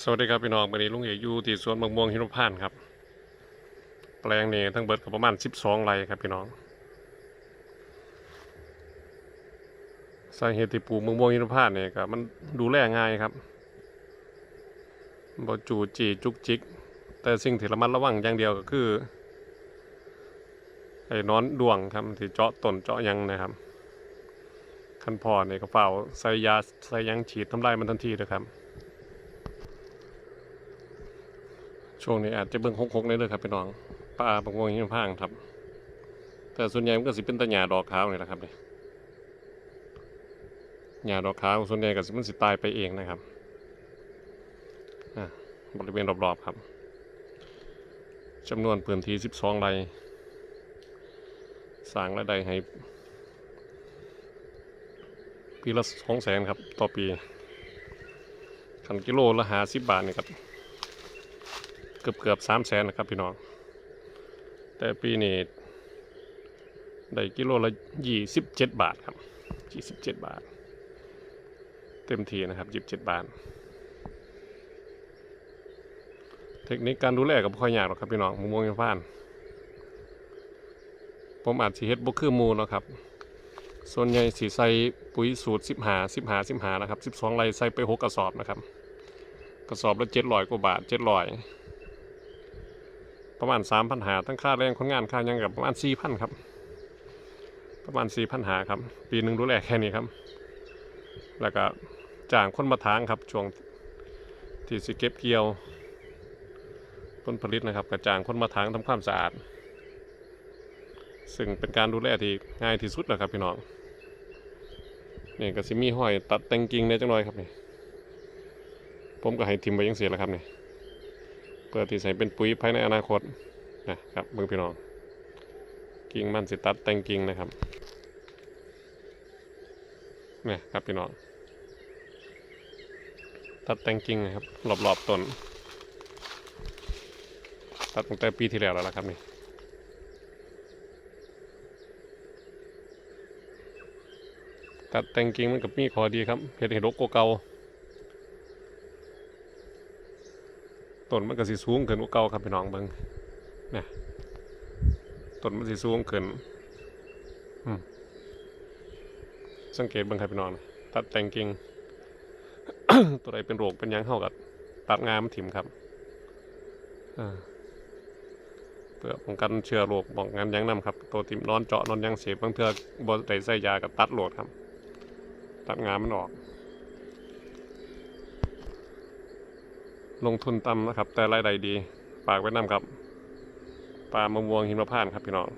สวัสดีครับพี่น้องวันนี้ลุงเอกอยู่ที่สวนมะม่วงหิมพานครับ แปลงนี้ทั้งเบิดก็ประมาณ 12ไร่ครับพี่น้องสาเหตุที่ปลูกมะม่วงหิมพานเนี่ยก็มันดูแลง่ายครับบ่จูจีจุกจิก แต่สิ่งที่ระมัดระวังอย่างเดียวก็คือไอ้นอนดวงครับที่เจาะต้นเจาะยังนะครับคันพอเนี่ยก็เฝ้าใส่ยาใส่ยังฉีดทำลายมันทันทีเลยครับ ช่วงนี้อาจจะเบิ่งหกๆเลยเด้อครับพี่น้องป่าบางวงหิมพานต์ครับ แต่ส่วนใหญ่มันก็สิเป็นตะหญ้าดอกขาวนี่แหละครับเนี่หญ้าดอกขาวส่วนใหญ่ก็สิมันสิตายไปเองนะครับอะบริเวณรอบๆครับจำนวนพื้นที่12ไร่สร้างรายได้ให้ปีละ2แสนครับ ต่อปีคันกิโลละ50บาทนี่ครับ เกือบเกือบสามแสนนะครับพี่น้อง แต่ปีนี้ได้กิโลละยี่สิบเจ็ดบาทครับยี่สิบเจ็ดบาท เต็มทีนะครับยี่สิบเจ็ดบาท เทคนิคการดูแลกับค่อยยากหรอกครับพี่น้องมะม่วงยังฟ้าน ผมอาจสิเฮ็ดบ่คือมูเนาะครับส่วนใหญ่สีใส่ปุ๋ยสูตรสิบหาสิบหาสิบหานะครับสิบสองไรใส่ไปหกกระสอบนะครับ กระสอบละเจ็ดร้อยกว่าบาทเจ็ดร้อย ประมาณสามพันหาทั้งค่าแรงคนงานค่ายังกับประมาณสี่พันครับ ประมาณสี่พันหาครับ ปีหนึ่งดูแลแค่นี้ครับ แล้วก็จ้างคนมาทางครับช่วงที่สิเก็บเกี่ยวผลผลิตนะครับกระจ้างคนมาทางทำความสะอาด ซึ่งเป็นการดูแลที่ง่ายที่สุดแล้วครับพี่น้องนี่ก็สิมีห้อยตัดแต่งกิ่งในจังหน่อยครับนี่ผมก็ให้ทิมไปยังเสียแล้วครับนี่ เพื่อที่ใส่เป็นปุ๋ยภายในอนาคตนะครับเบิ่งพี่น้องกิ่งมันสิตัดแต่งกิ่งนะครับเนี่ยครับพี่น้องตัดแต่งกิ่งนะครับรอบๆต้นตัดตั้งแต่ปีที่แล้วแล้วละครับนี่ตัดแต่งกิ่งมันกับมีข้อดีครับเห็ดเห็ดรกกว่าเก่า ต้นมันก็สิสูงขึ้นกว่าเก่าครับพี่น้องเบิ่งเนี่ยต้นมันสิสูงขึ้นอืมสังเกตเบิ่งครับพี่น้องนตัดแต่งกิ่งตัวใดเป็นโรคเป็นยังเข้ากับตัดงามนถิ่มครับเพื่อป้องกันเชื้อโรคป้องกันยังนํครับ ตัวถิ่มนอนเจาะนอนยังเสียบางเทื่อบ่ได้ใส่ยากับตัดโหลดครับ ตัดงามมันออก ลงทุนต่ำนะครับ แต่รายได้ดีฝากไว้นำครับปลามะม่วงหิมพานต์ครับพี่น้อง